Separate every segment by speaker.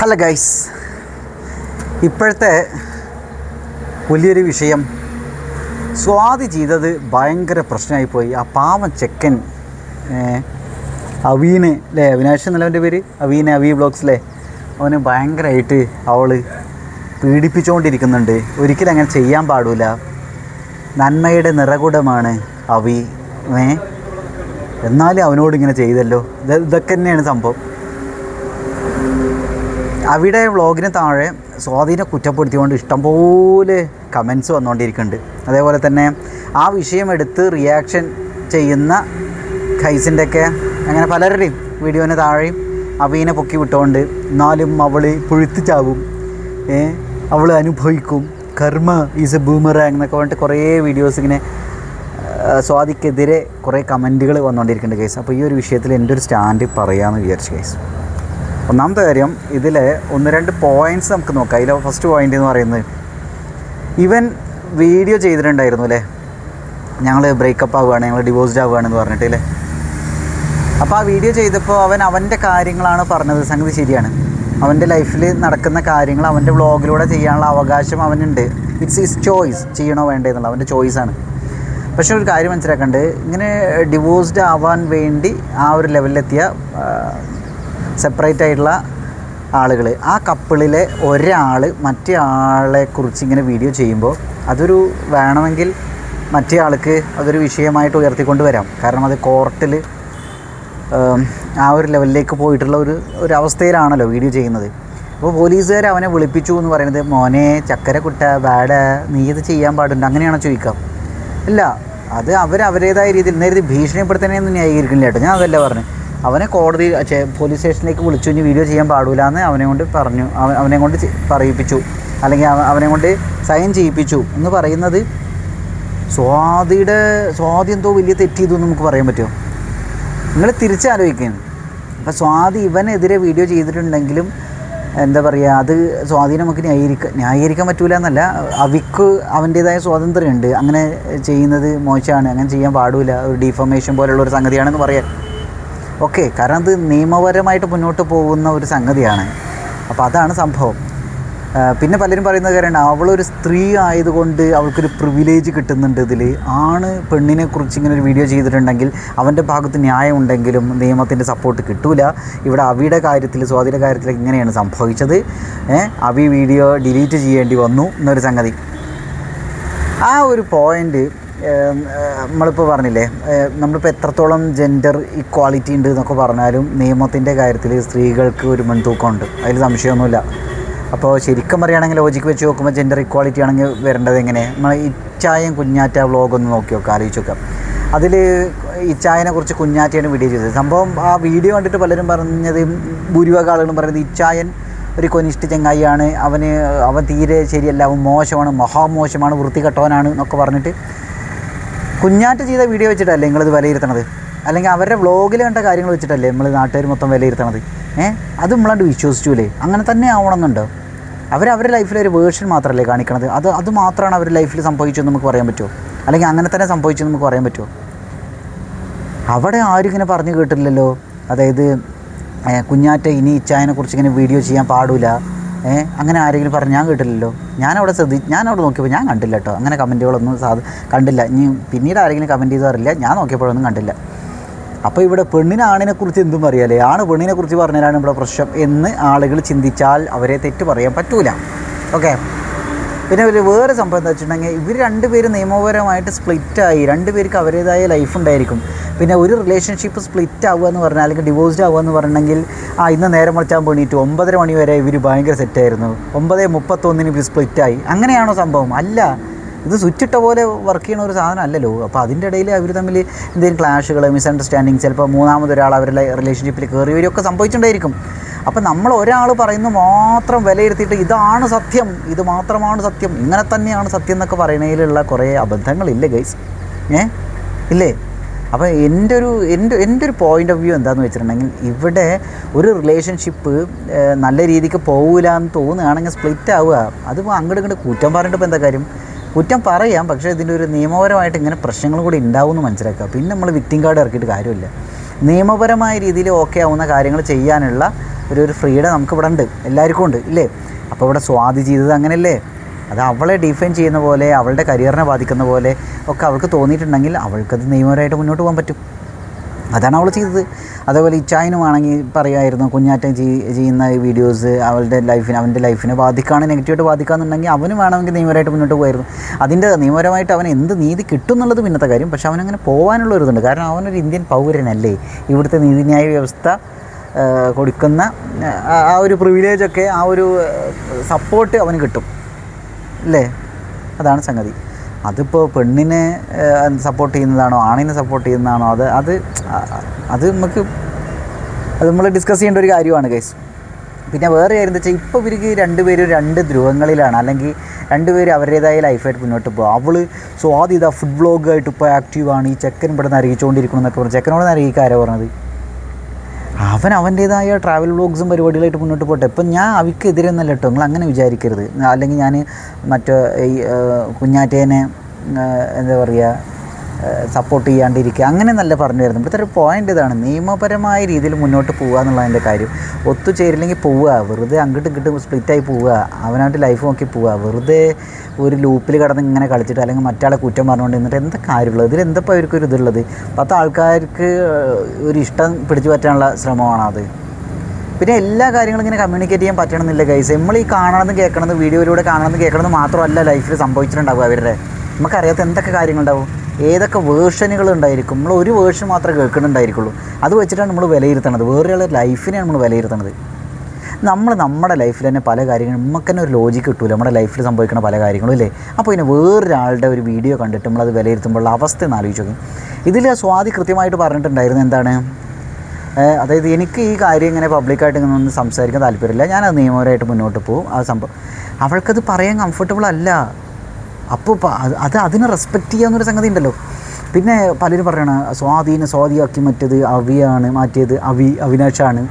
Speaker 1: Hello guys. ഇപ്പോഴത്തെ വലിയൊരു വിഷയം. സ്വാതി ചെയ്തത് ഭയങ്കര പ്രശ്നമായിപ്പോയി. ആ പാവം ചെക്കൻ അവീന് അല്ലേ അവിനാശ് എന്നവന്റെ പേര്? അവീന് അവി ബ്ലോഗ്സിലെ അവന് ഭയങ്കരമായിട്ട് അവൾ പീഡിപ്പിച്ചുകൊണ്ടിരിക്കുന്നുണ്ട് ഒരിക്കലും അങ്ങനെ ചെയ്യാൻ പാടില്ല നന്മയുടെ നിറകുടമാണ് അവി ഏ? എന്നാലും അവനോട് ഇങ്ങനെ ചെയ്തല്ലോ. ഇത് ഇതൊക്കെ തന്നെയാണ് സംഭവം. അവിടെ വ്ളോഗിന് താഴെ സ്വാധീനം കുറ്റപ്പെടുത്തിക്കൊണ്ട് ഇഷ്ടംപോലെ കമൻസ് വന്നുകൊണ്ടിരിക്കുന്നുണ്ട് അതേപോലെ തന്നെ ആ വിഷയം എടുത്ത് റിയാക്ഷൻ ചെയ്യുന്ന ഖൈസിന്റെ ഒക്കെ അങ്ങനെ പലരുടെയും വീഡിയോന് താഴെയും അവീനെ പൊക്കി വിട്ടുകൊണ്ട് എന്നാലും അവൾ പുഴുത്തിച്ചാവും. ഏ അവൾ അനുഭവിക്കും. കർമ്മ ഈസ് എ ബൂമറാങ് എന്നൊക്കെ പറഞ്ഞിട്ട് കുറേ വീഡിയോസ് ഇങ്ങനെ സ്വാതിക്കെതിരെ കുറേ കമന്റുകൾ വന്നുകൊണ്ടിരിക്കുന്നുണ്ട് കേസ് അപ്പോൾ ഈ ഒരു വിഷയത്തിൽ എന്റെ ഒരു സ്റ്റാൻഡ് പറയാമെന്ന് വിചാരിച്ചു കേസ് ഒന്നാമത്തെ കാര്യം ഇതിൽ ഒന്ന് രണ്ട് പോയിന്റ്സ് നമുക്ക് നോക്കാം. അതിലെ ഫസ്റ്റ് പോയിന്റ് എന്ന് പറയുന്നത് ഇവൻ വീഡിയോ ചെയ്തിട്ടുണ്ടായിരുന്നു അല്ലേ? ഞങ്ങൾ ബ്രേക്കപ്പ് ആവുകയാണ് ഞങ്ങൾ ഡിവോഴ്സ്ഡ് ആവുകയാണെന്ന് പറഞ്ഞിട്ട് അല്ലേ? അപ്പോൾ ആ വീഡിയോ ചെയ്തപ്പോൾ അവൻ അവന്റെ കാര്യങ്ങളാണ് പറഞ്ഞത്. സംഗതി ശരിയാണ്. അവന്റെ ലൈഫിൽ നടക്കുന്ന കാര്യങ്ങൾ അവന്റെ വ്ളോഗിലൂടെ ചെയ്യാനുള്ള അവകാശം അവനുണ്ട്. ഇറ്റ്സ് ഇസ് ചോയ്സ് ചെയ്യണോ വേണ്ടതെന്നുള്ള അവന്റെ ചോയ്സാണ് പക്ഷേ ഒരു കാര്യം മനസ്സിലാക്കേണ്ടത് ഇങ്ങനെ ഡിവോഴ്സ്ഡ് ആവാൻ വേണ്ടി ആ ഒരു ലെവലിലെത്തിയ സെപ്പറേറ്റ് ആയിട്ടുള്ള ആളുകൾ ആ കപ്പിളിലെ ഒരാൾ മറ്റേ ഇങ്ങനെ വീഡിയോ ചെയ്യുമ്പോൾ അതൊരു വേണമെങ്കിൽ മറ്റേ ആൾക്ക് അതൊരു വിഷയമായിട്ട് ഉയർത്തിക്കൊണ്ട് വരാം. കാരണം അത് കോർട്ടിൽ ആ ഒരു ലെവലിലേക്ക് പോയിട്ടുള്ള ഒരു ഒരു അവസ്ഥയിലാണല്ലോ വീഡിയോ ചെയ്യുന്നത്. അപ്പോൾ പോലീസുകാർ അവനെ വിളിപ്പിച്ചു എന്ന് പറയുന്നത് മോനെ ചക്കര കുട്ട ബാഡ നീ ഇത് ചെയ്യാൻ പാടുണ്ട്. അങ്ങനെയാണോ ചോദിക്കാം ഇല്ല അത് അവർ അവരേതായ രീതിയിൽ നേരത്തെ ഭീഷണിപ്പെടുത്തണേന്ന് ന്യായീകരിക്കുന്നില്ല കേട്ടോ. ഞാൻ അതല്ല പറഞ്ഞു അവനെ കോടതി പോലീസ് സ്റ്റേഷനിലേക്ക് വിളിച്ചു ഇനി വീഡിയോ ചെയ്യാൻ പാടില്ല എന്ന് അവനെ കൊണ്ട് പറഞ്ഞു. അവ- അവനെ കൊണ്ട് പറയിപ്പിച്ചു. അല്ലെങ്കിൽ അവ- അവനെ കൊണ്ട് സൈൻ ചെയ്യിപ്പിച്ചു എന്ന് പറയുന്നത് സ്വാതിയുടെ സ്വാതി എന്തോ വലിയ തെറ്റ് നമുക്ക് പറയാൻ പറ്റുമോ? നിങ്ങൾ തിരിച്ചാലോചിക്കുകയാണ് അപ്പോൾ സ്വാതി ഇവനെതിരെ വീഡിയോ ചെയ്തിട്ടുണ്ടെങ്കിലും എന്താ പറയുക അത് സ്വാധീനം നമുക്ക് ന്യായീകരിക്കാൻ ന്യായീകരിക്കാൻ പറ്റൂല എന്നല്ല അവിക്ക് അവന്റേതായ സ്വാതന്ത്ര്യമുണ്ട്. അങ്ങനെ ചെയ്യുന്നത് മോശമാണ്. അങ്ങനെ ചെയ്യാൻ പാടില്ല ഒരു ഡിഫോമേഷൻ പോലുള്ള ഒരു സംഗതിയാണെന്ന് പറയാൻ. ഓക്കെ കാരണം അത് നിയമപരമായിട്ട് മുന്നോട്ട് പോകുന്ന ഒരു സംഗതിയാണ്. അപ്പോൾ അതാണ് സംഭവം. പിന്നെ പലരും പറയുന്ന കാര്യമാണ് അവളൊരു സ്ത്രീ ആയതുകൊണ്ട് അവൾക്കൊരു പ്രിവിലേജ് കിട്ടുന്നുണ്ട് ഇതിൽ ആണ് പെണ്ണിനെ കുറിച്ച് ഇങ്ങനെ ഒരു വീഡിയോ ചെയ്തിട്ടുണ്ടെങ്കിൽ അവന്റെ ഭാഗത്ത് ന്യായം ഉണ്ടെങ്കിലും നിയമത്തിന്റെ സപ്പോർട്ട് കിട്ടൂല. ഇവിടെ അവിയുടെ കാര്യത്തിൽ സ്വാധീന കാര്യത്തിൽ ഇങ്ങനെയാണ് സംഭവിച്ചത്. അവി വീഡിയോ ഡിലീറ്റ് ചെയ്യേണ്ടി വന്നു എന്നൊരു സംഗതി. ആ ഒരു പോയിന്റ് നമ്മളിപ്പോൾ പറഞ്ഞില്ലേ നമ്മളിപ്പോൾ എത്രത്തോളം ജെൻഡർ ഇക്വാളിറ്റി ഉണ്ട് എന്നൊക്കെ പറഞ്ഞാലും നിയമത്തിന്റെ കാര്യത്തിൽ സ്ത്രീകൾക്ക് ഒരു മുൻതൂക്കമുണ്ട്. അതിൽ സംശയമൊന്നുമില്ല. അപ്പോൾ ശരിക്കും പറയുകയാണെങ്കിൽ ലോജിക്ക് വെച്ച് നോക്കുമ്പോൾ ജെൻഡർ ഇക്വാളിറ്റി ആണെങ്കിൽ വരേണ്ടത് എങ്ങനെ? നമ്മൾ ഇച്ചായം കുഞ്ഞാറ്റ വ്ളോഗ് ഒന്ന് നോക്കി നോക്കാം ആലോചിച്ച് നോക്കാം. അതിൽ ഇച്ചായനെ കുറിച്ച് കുഞ്ഞാറ്റയാണ് വീഡിയോ ചെയ്തത്. സംഭവം ആ വീഡിയോ കണ്ടിട്ട് പലരും പറഞ്ഞത് ഭൂരിഭാഗം ആളുകളും പറയുന്നത് ഇച്ചായൻ ഒരു കൊനിഷ്ഠ ചെങ്ങായിയാണ്. അവന് അവൻ തീരെ ശരിയല്ല അവൻ മോശമാണ് മഹാമോശമാണ് വൃത്തികെട്ടവനാണ് എന്നൊക്കെ പറഞ്ഞിട്ട് കുഞ്ഞാറ്റ ചെയ്ത വീഡിയോ വെച്ചിട്ടല്ലേ നിങ്ങളിത് വിലയിരുത്തണത്? അല്ലെങ്കിൽ അവരുടെ വ്ളോഗിൽ കണ്ട കാര്യങ്ങൾ വെച്ചിട്ടല്ലേ നമ്മൾ നാട്ടുകാർ മൊത്തം വിലയിരുത്തണത്? ഏഹ് അത് നമ്മളാണ്ട് വിശ്വസിച്ചൂലേ? അങ്ങനെ തന്നെ ആവണമെന്നുണ്ടോ അവർ അവരുടെ ലൈഫിലെ ഒരു വേർഷൻ മാത്രമല്ലേ കാണിക്കണത്? അത് അത് മാത്രമാണ് അവരുടെ ലൈഫിൽ സംഭവിച്ചതെന്ന് നമുക്ക് പറയാൻ പറ്റുമോ അല്ലെങ്കിൽ അങ്ങനെ തന്നെ സംഭവിച്ചെന്ന് നമുക്ക് പറയാൻ പറ്റുമോ അവിടെ ആരും ഇങ്ങനെ പറഞ്ഞു കേട്ടില്ലല്ലോ. അതായത് കുഞ്ഞാറ്റ ഇനി ഇച്ചായനെ കുറിച്ച് ഇങ്ങനെ വീഡിയോ ചെയ്യാൻ പാടില്ല ഏ? അങ്ങനെ ആരെങ്കിലും പറഞ്ഞു ഞാൻ കേട്ടില്ലല്ലോ. ഞാനവിടെ ശ്രദ്ധി ഞാൻ അവിടെ നോക്കിയപ്പോൾ ഞാൻ കണ്ടില്ല കേട്ടോ. അങ്ങനെ കമന്റുകളൊന്നും സാധ കണ്ടില്ല. ഇനി പിന്നീട് ആരെങ്കിലും കമന്റ് ചെയ്തറില്ല. ഞാൻ നോക്കിയപ്പോഴൊന്നും കണ്ടില്ല. അപ്പോൾ ഇവിടെ പെണ്ണിന് ആണിനെ കുറിച്ച് എന്തും അറിയാലേ ആണ് പെണ്ണിനെ കുറിച്ച് പറഞ്ഞാലാണ് ഇവിടെ പ്രശ്നം എന്ന് ആളുകൾ ചിന്തിച്ചാൽ അവരെ തെറ്റ് പറയാൻ പറ്റൂല. ഓക്കെ? പിന്നെ ഒരു വേറെ സംഭവം എന്താ വെച്ചിട്ടുണ്ടെങ്കിൽ ഇവർ രണ്ടുപേരും നിയമപരമായിട്ട് സ്പ്ലിറ്റായി രണ്ടുപേർക്ക് അവരുടേതായ ലൈഫ് ഉണ്ടായിരിക്കും. പിന്നെ ഒരു റിലേഷൻഷിപ്പ് സ്പ്ലിറ്റ് ആവുക എന്ന് പറഞ്ഞാൽ അല്ലെങ്കിൽ ഡിവോഴ്സ്ഡ് ആവുക എന്ന് പറഞ്ഞിട്ടുണ്ടെങ്കിൽ ആ ഇന്ന് നേരം വിളിച്ചാൽ വേണ്ടിയിട്ട് ഒമ്പതര മണി വരെ ഇവർ ഭയങ്കര സെറ്റായിരുന്നു ഒമ്പത് മുപ്പത്തൊന്നിന് ഇവർ സ്പ്ലിറ്റായി അങ്ങനെയാണോ സംഭവം? അല്ല. ഇത് സ്വിച്ച് ഇട്ട പോലെ വർക്ക് ചെയ്യണ ഒരു സാധനം അല്ലല്ലോ. അപ്പോൾ അതിന്റെ ഇടയിൽ അവർ തമ്മിൽ എന്തെങ്കിലും ക്ലാഷുകൾ മിസ്അണ്ടർസ്റ്റാൻഡിങ് ചിലപ്പോൾ മൂന്നാമതൊരാൾ അവരുടെ റിലേഷൻഷിപ്പിൽ കയറി വരികയൊക്കെ സംഭവിച്ചിട്ടുണ്ടായിരിക്കും. അപ്പം നമ്മൾ ഒരാൾ പറയുന്നത് മാത്രം വിലയിരുത്തിയിട്ട് ഇതാണ് സത്യം ഇത് മാത്രമാണ് സത്യം ഇങ്ങനെ തന്നെയാണ് സത്യം എന്നൊക്കെ പറയുന്നതിലുള്ള കുറേ അബദ്ധങ്ങളില്ലേ ഗൈസ് ഏ? ഇല്ലേ? അപ്പോൾ എന്റെ ഒരു എന്റെ എന്റെ ഒരു പോയിന്റ് ഓഫ് വ്യൂ എന്താണെന്ന് വെച്ചിട്ടുണ്ടെങ്കിൽ ഇവിടെ ഒരു റിലേഷൻഷിപ്പ് നല്ല രീതിക്ക് പോകില്ല എന്ന് തോന്നുകയാണെങ്കിൽ സ്പ്ലിറ്റ് ആവുക. അതിപ്പോൾ അങ്ങോട്ട് ഇങ്ങോട്ട് കൂറ്റം പറഞ്ഞിട്ട് ഇപ്പോൾ എന്താ കാര്യം? കുറ്റം പറയാം പക്ഷേ ഇതിന്റെ ഒരു നിയമപരമായിട്ട് ഇങ്ങനെ പ്രശ്നങ്ങൾ കൂടി ഉണ്ടാവും എന്ന് മനസ്സിലാക്കുക. പിന്നെ നമ്മൾ വിക്ടിം കാർഡ് ഇറക്കിയിട്ട് കാര്യമില്ല. നിയമപരമായ രീതിയിൽ ഓക്കെ ആവുന്ന കാര്യങ്ങൾ ചെയ്യാനുള്ള ഒരു ഒരു ഫ്രീഡം നമുക്ക് ഇവിടെ ഉണ്ട്. എല്ലാവർക്കും ഉണ്ട് ഇല്ലേ? അപ്പോൾ ഇവിടെ സ്വാതി ചെയ്തത് അങ്ങനെയല്ലേ? അത് അവളെ ഡിഫൈൻ ചെയ്യുന്ന പോലെ അവളുടെ കരിയറിനെ ബാധിക്കുന്ന പോലെ ഒക്കെ അവൾക്ക് തോന്നിയിട്ടുണ്ടെങ്കിൽ അവൾക്കത് നിയമപരമായിട്ട് മുന്നോട്ട് പോകാൻ പറ്റും. അതാണ് അവൾ ചെയ്തത്. അതേപോലെ ഇച്ചായനുമാണെങ്കിൽ പറയുമായിരുന്നു കുഞ്ഞാറ്റം ചെയ്- ചെയ്യുന്ന വീഡിയോസ് അവളുടെ ലൈഫിനെ അവന്റെ ലൈഫിനെ ബാധിക്കുകയാണ് നെഗറ്റീവായിട്ട് ബാധിക്കാന്നുണ്ടെങ്കിൽ അവന് വേണമെങ്കിൽ നിയമപരമായിട്ട് മുന്നോട്ട് പോയിരുന്നു. അതിന്റെ നിയമപരമായിട്ട് അവൻ എന്ത് നീതി കിട്ടും എന്നുള്ളത് പിന്നത്തെ കാര്യം. പക്ഷെ അവനങ്ങനെ പോകാനുള്ള ഒരു ഇതുണ്ട്. കാരണം അവനൊരു ഇന്ത്യൻ പൗരനല്ലേ? ഇവിടുത്തെ നീതിന്യായ വ്യവസ്ഥ കൊടുക്കുന്ന ആ, ഒരു പ്രിവിലേജൊക്കെ ആ ഒരു സപ്പോർട്ട് അവന് കിട്ടും. അല്ലേ? അതാണ് സംഗതി. അതിപ്പോൾ പെണ്ണിനെ സപ്പോർട്ട് ചെയ്യുന്നതാണോ ആണിനെ സപ്പോർട്ട് ചെയ്യുന്നതാണോ അത് അത് അത് നമുക്ക് അത് നമ്മൾ ഡിസ്കസ് ചെയ്യേണ്ട ഒരു കാര്യമാണ് ഗൈസ് പിന്നെ വേറെ കാര്യം എന്താ വെച്ചാൽ ഇപ്പോൾ ഇവർക്ക് രണ്ടുപേരും രണ്ട് ധ്രുവങ്ങളിലാണ്. അല്ലെങ്കിൽ രണ്ടുപേരും അവരുടേതായ ലൈഫായിട്ട് മുന്നോട്ട് പോകും. അവൾ ആദ്യം ഇതാ ഫുഡ് വ്ളോഗായിട്ട് ഇപ്പോൾ ആക്റ്റീവാണ് ഈ ചെക്കൻ ഇവിടെ നിന്ന് അറിയിച്ചുകൊണ്ടിരിക്കണം എന്നൊക്കെ പറഞ്ഞു. ചെക്കനോട് അറിയിക്കുക ആരാ പറഞ്ഞത്? അവൻ അവന്റേതായ ട്രാവൽ വ്ളോഗ്സും പരിപാടികളായിട്ട് മുന്നോട്ട് പോട്ടെ. ഇപ്പം ഞാൻ അവയ്ക്കെതിരെ ഒന്നല്ല കേട്ടോ നിങ്ങൾ അങ്ങനെ വിചാരിക്കരുത്. അല്ലെങ്കിൽ ഞാൻ മറ്റേ ഈ കുഞ്ഞാറ്റേനെ എന്താ പറയുക സപ്പോർട്ട് ചെയ്യാണ്ടിരിക്കുക. അങ്ങനെ നല്ല പറഞ്ഞു വരുന്നത് ഇവിടുത്തെ ഒരു പോയിന്റ് ഇതാണ്. നിയമപരമായ രീതിയിൽ മുന്നോട്ട് പോകുക എന്നുള്ളതിന്റെ കാര്യം. ഒത്തുചേരില്ലെങ്കിൽ പോവുക. വെറുതെ അങ്ങോട്ടും ഇങ്ങോട്ടും സ്പ്ലിറ്റായി പോവുക. അവനായിട്ട് ലൈഫ് നോക്കി പോവുക. വെറുതെ ഒരു ലൂപ്പിൽ കടന്ന് ഇങ്ങനെ കളിച്ചിട്ട് അല്ലെങ്കിൽ മറ്റാളെ കുറ്റം പറഞ്ഞുകൊണ്ട് നിന്നിട്ട് എന്താ കാര്യമുള്ളത്? ഇതിൽ എന്തപ്പോൾ അവർക്ക് ഒരു ഇതുള്ളത്? പത്ത് ആൾക്കാർക്ക് ഒരു ഇഷ്ടം പിടിച്ചു പറ്റാനുള്ള ശ്രമമാണ് അത്? പിന്നെ എല്ലാ കാര്യങ്ങളും ഇങ്ങനെ കമ്മ്യൂണിക്കേറ്റ് ചെയ്യാൻ പറ്റണമെന്നില്ല ഗൈസ് നമ്മൾ ഈ കാണണമെന്ന് കേൾക്കണമെന്ന് വീഡിയോയിലൂടെ കാണണമെന്ന് കേൾക്കണമെന്ന് മാത്രമല്ല ലൈഫിൽ സംഭവിച്ചിട്ടുണ്ടാവുക അവരുടെ. നമുക്കറിയാത്ത എന്തൊക്കെ കാര്യങ്ങളുണ്ടാവും? ഏതൊക്കെ വേർഷനുകൾ ഉണ്ടായിരിക്കും നമ്മൾ ഒരു വേർഷൻ മാത്രമേ കേൾക്കുന്നുണ്ടായിരിക്കുള്ളൂ. അത് വെച്ചിട്ടാണ് നമ്മൾ വിലയിരുത്തണത്. വേറൊരാളുടെ ലൈഫിനെയാണ് നമ്മൾ വിലയിരുത്തണത്. നമ്മൾ നമ്മുടെ ലൈഫിൽ തന്നെ പല കാര്യങ്ങളും നമുക്ക് തന്നെ ഒരു ലോജിക്ക് കിട്ടൂല. നമ്മുടെ ലൈഫിൽ സംഭവിക്കുന്ന പല കാര്യങ്ങളും ഇല്ലേ? അപ്പോൾ പിന്നെ വേറൊരാളുടെ ഒരു വീഡിയോ കണ്ടിട്ട് നമ്മളത് വിലയിരുത്തുമ്പോഴുള്ള അവസ്ഥ ഒന്ന് ആലോചിച്ച് നോക്കി. ഇതിൽ സ്വാതി കൃത്യമായിട്ട് പറഞ്ഞിട്ടുണ്ടായിരുന്നു എന്താണ്? അതായത് എനിക്ക് ഈ കാര്യം ഇങ്ങനെ പബ്ലിക്കായിട്ട് ഇങ്ങനെ ഒന്നും സംസാരിക്കാൻ താല്പര്യമില്ല. ഞാനത് നിയമപരമായിട്ട് മുന്നോട്ട് പോകും. ആ സംഭവം. അവൾക്കത് പറയാൻ കംഫർട്ടബിൾ അല്ല. അപ്പോൾ അത് അത് അതിനെ റെസ്പെക്റ്റ് ചെയ്യാവുന്നൊരു സംഗതി ഉണ്ടല്ലോ പിന്നെ പലരും പറയണ സ്വാധീന സ്വാധീനമാക്കി മറ്റത് അവിയാണ് മാറ്റിയത് അവി അവിനാശാണ്.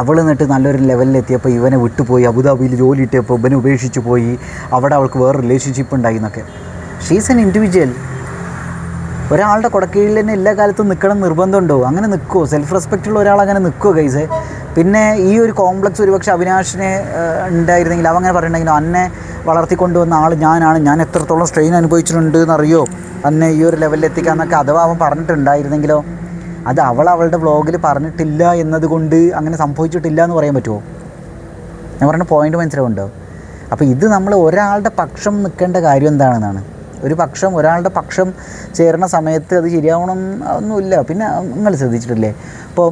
Speaker 1: അവൾ എന്നിട്ട് നല്ലൊരു ലെവലിലെത്തിയപ്പോൾ ഇവനെ വിട്ടുപോയി അബുദാബിയിൽ ജോലി കിട്ടിയപ്പോൾ ഇവനെ ഉപേക്ഷിച്ച് പോയി അവിടെ അവൾക്ക് വേറെ റിലേഷൻഷിപ്പ് ഉണ്ടായി എന്നൊക്കെ. ഷീസ് എൻ ഇൻഡിവിജ്വൽ ഒരാളുടെ കുടക്കീഴിൽ തന്നെ എല്ലാ കാലത്തും നിൽക്കണം നിർബന്ധമുണ്ടോ? അങ്ങനെ നിൽക്കുമോ സെൽഫ് റെസ്പെക്റ്റ് ഉള്ള ഒരാൾ അങ്ങനെ നിൽക്കുമോ ഗൈസ് പിന്നെ ഈ ഒരു കോംപ്ലക്സ് ഒരുപക്ഷെ അവിനാഷിനെ ഉണ്ടായിരുന്നെങ്കിൽ അവങ്ങനെ പറയണമെങ്കിൽ അന്നെ വളർത്തിക്കൊണ്ടുവന്ന ആൾ ഞാനാണ്. ഞാൻ എത്രത്തോളം സ്ട്രെയിൻ അനുഭവിച്ചിട്ടുണ്ട് എന്നറിയോ? അന്നെ ഈ ഒരു ലെവലിൽ എത്തിക്കാന്നൊക്കെ അഥവാ അവൻ പറഞ്ഞിട്ടുണ്ടായിരുന്നെങ്കിലോ? അത് അവൾ അവളുടെ വ്ളോഗിൽ പറഞ്ഞിട്ടില്ല എന്നതുകൊണ്ട് അങ്ങനെ സംഭവിച്ചിട്ടില്ല എന്ന് പറയാൻ പറ്റുമോ ഞാൻ പറഞ്ഞ പോയിന്റ് മനസ്സിലാവുണ്ടോ അപ്പോൾ ഇത് നമ്മൾ ഒരാളുടെ പക്ഷം നിൽക്കേണ്ട കാര്യം എന്താണെന്നാണ്. ഒരു പക്ഷം ഒരാളുടെ പക്ഷം ചേരുന്ന സമയത്ത് അത് ശരിയാവണം ഒന്നുമില്ല പിന്നെ നിങ്ങൾ ശ്രദ്ധിച്ചിട്ടില്ലേ? ഇപ്പോൾ